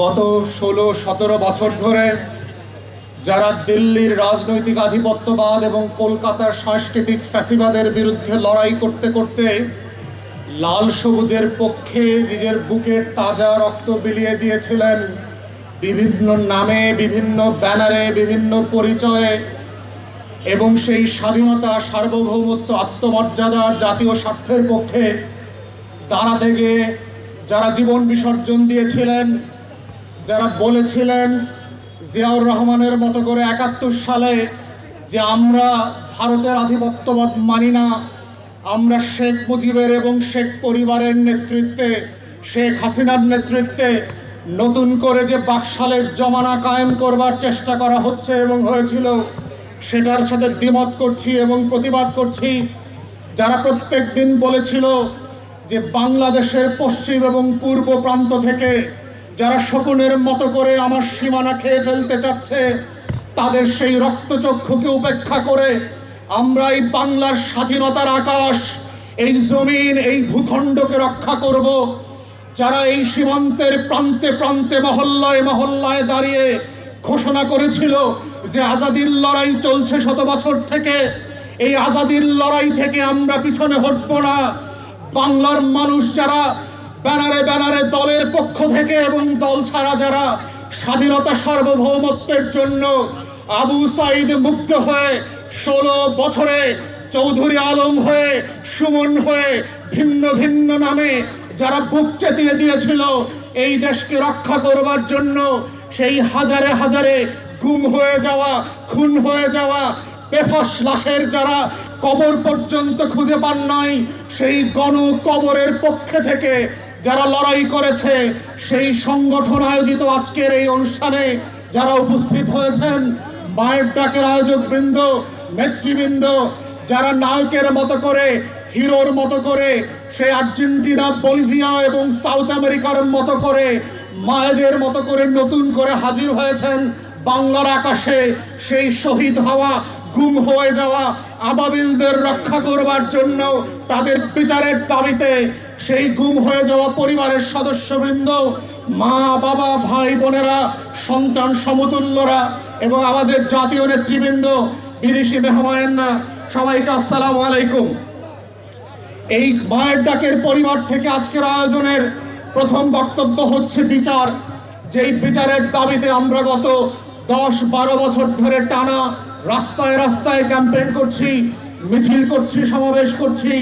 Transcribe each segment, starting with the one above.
গত ষোলো, সতেরো বছর ধরে যারা দিল্লির রাজনৈতিক আধিপত্যবাদ এবং কলকাতার সাংস্কৃতিক ফ্যাসিবাদের বিরুদ্ধে লড়াই করতে করতে লাল সবুজের পক্ষে নিজের বুকের তাজা রক্ত বিলিয়ে দিয়েছিলেন বিভিন্ন নামে, বিভিন্ন ব্যানারে, বিভিন্ন পরিচয়ে এবং সেই স্বাধীনতা, সার্বভৌমত্ব আত্মমর্যাদার জাতীয় স্বার্থের পক্ষে দাঁড়াতে গিয়ে যারা জীবন বিসর্জন দিয়েছিলেন যারা বলেছিলেন জিয়াউর রহমানের মতো করে একাত্তর সালে যে আমরা ভারতের আধিপত্যবাদ মানি না, আমরা শেখ মুজিবের এবং শেখ পরিবারের নেতৃত্বে, শেখ হাসিনার নেতৃত্বে নতুন করে যে বাকশালের জমানা কায়েম করবার চেষ্টা করা হচ্ছে এবং হয়েছিল, সেটার সাথে দ্বিমত করছি এবং প্রতিবাদ করছি। যারা প্রত্যেক দিন বলেছিল যে বাংলাদেশের পশ্চিম এবং পূর্ব প্রান্ত থেকে যারা শকুনের মতো করে আমার সীমানা খেয়ে ফেলতে চাচ্ছে, তাদের সেই রক্তচক্ষুকে উপেক্ষা করে আমরা এই বাংলার স্বাধীনতার আকাশ, এই জমিন, এই ভূখণ্ডকে রক্ষা করব। যারা এই সীমান্তের প্রান্তে প্রান্তে মহল্লায় মহল্লায় দাঁড়িয়ে ঘোষণা করেছিল যে আজাদির লড়াই চলছে শত বছর থেকে, এই আজাদির লড়াই থেকে আমরা পিছনে হটব না। বাংলার মানুষ যারা ব্যানারে ব্যানারে পক্ষ থেকে এবং দল ছাড়া যারা স্বাধীনতা সার্বভৌমত্বের জন্য আবু সাইদ মুক্ত হয়ে ষোলো বছরে চৌধুরী আলম হয়ে, সুমন হয়ে ভিন্ন ভিন্ন নামে যারা বুক চেতিয়ে দিয়েছিল এই দেশকে রক্ষা করবার জন্য, সেই হাজারে হাজারে গুম হয়ে যাওয়া, খুন হয়ে যাওয়া, বেফাস লাশের যারা কবর পর্যন্ত খুঁজে পান নাই, সেই গণ কবরের পক্ষে থেকে যারা লড়াই করেছে, সেই সংগঠন আয়োজিত আজকের এই অনুষ্ঠানে যারা উপস্থিত হয়েছেন, মায়ের ডাকের আয়োজক বৃন্দ, নেতৃবৃন্দ, যারা নায়কের মতো করে, হিরোর মতো করে, সেই আর্জেন্টিনা, বলিভিয়া এবং সাউথ আমেরিকার মতো করে, মায়েদের মতো করে নতুন করে হাজির হয়েছেন বাংলার আকাশে, সেই শহীদ হওয়া, গুম হয়ে যাওয়া, আবাবিলদের রক্ষা করবার জন্য তাদের বিচারের দাবিতে সেই গুম হয়ে যাওয়া পরিবারের সদস্যবৃন্দ, মা, বাবা, ভাই, বোনেরা, সন্তান সমতুল্যরা এবং আমাদের জাতীয় নেতৃবৃন্দ, বিদেশি মেহমায়না সবাইকে আসসালামু আলাইকুম। এই মায়ের ডাকের পরিবার থেকে আজকের আয়োজনের প্রথম বক্তব্য হচ্ছে বিচার। যেই বিচারের দাবিতে আমরা গত দশ বারো বছর ধরে টানা রাস্তায় রাস্তায় ক্যাম্পেইন করছি, মিছিল করছি, সমাবেশ করছি,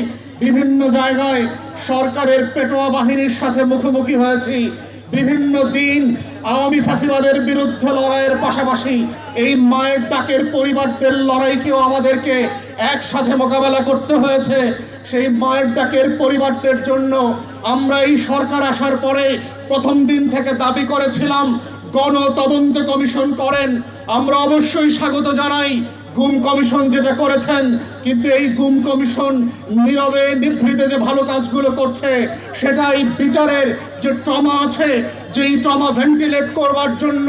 বিভিন্ন জায়গায় সরকারের পেটোয়া বাহিনীর সাথে মুখোমুখি হয়েছি। বিভিন্ন দিন আওয়ামী ফাঁসিবাদের বিরুদ্ধে লড়াইয়ের পাশাপাশি এই মায়ের ডাকের পরিবারদের লড়াইকেও আমাদেরকে একসাথে মোকাবেলা করতে হয়েছে। সেই মায়ের ডাকের পরিবারদের জন্য আমরা এই সরকার আসার পরে প্রথম দিন থেকে দাবি করেছিলাম গণ তদন্ত কমিশন করেন। আমরা অবশ্যই স্বাগত জানাই। গুম কমিশন যেটা করেছেন, কিন্তু এই গুম কমিশন নীরবে নিভৃতে যে ভালো কাজগুলো করছে সেটা এই বিচারের যে ট্রমা আছে, যেই ট্রমা ভেন্টিলেট করবার জন্য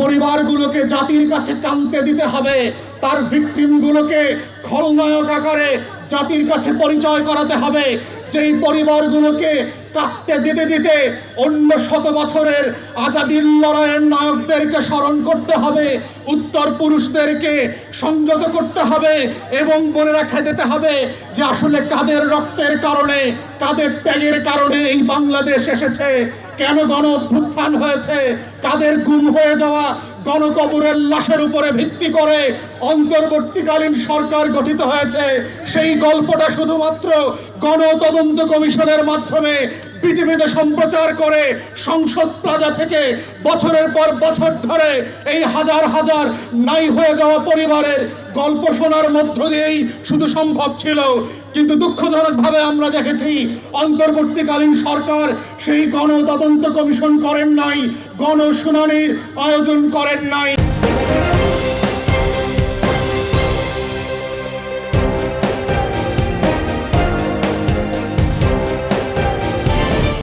পরিবারগুলোকে জাতির কাছে কানতে দিতে হবে, তার ভিকটিমগুলোকে খলনায়ক আকারে জাতির কাছে পরিচয় করাতে হবে, যেই পরিবারগুলোকে কাঁদতে দিতে দিতে অন্য শত বছরের আজাদির লড়াইয়ের নায়কদেরকে স্মরণ করতে হবে, উত্তর পুরুষদেরকে সংযত করতে হবে এবং মনে রাখা যেতে হবে যে আসলে কাদের রক্তের কারণে, কাদের ত্যাগের কারণে এই বাংলাদেশ এসেছে, কেন গণ হয়েছে, কাদের গুম হয়ে যাওয়া গণকবরের লাশের উপরে ভিত্তি করে অন্তর্বর্তীকালীন সরকার গঠিত হয়েছে। সেই গল্পটা শুধুমাত্র গণ তদন্ত কমিশনের মাধ্যমে পৃথিবীতে সম্প্রচার করে সংসদ প্লাজা থেকে বছরের পর বছর ধরে এই হাজার হাজার নাই হয়ে যাওয়া পরিবারের গল্প শোনার মধ্য দিয়েই শুধু সম্ভব ছিল কিন্তু দুঃখজনকভাবে আমরা দেখেছি, অন্তর্বর্তীকালীন সরকার সেই গণতদন্ত কমিশন করেন নাই, গণশুনানির আয়োজন করেন নাই।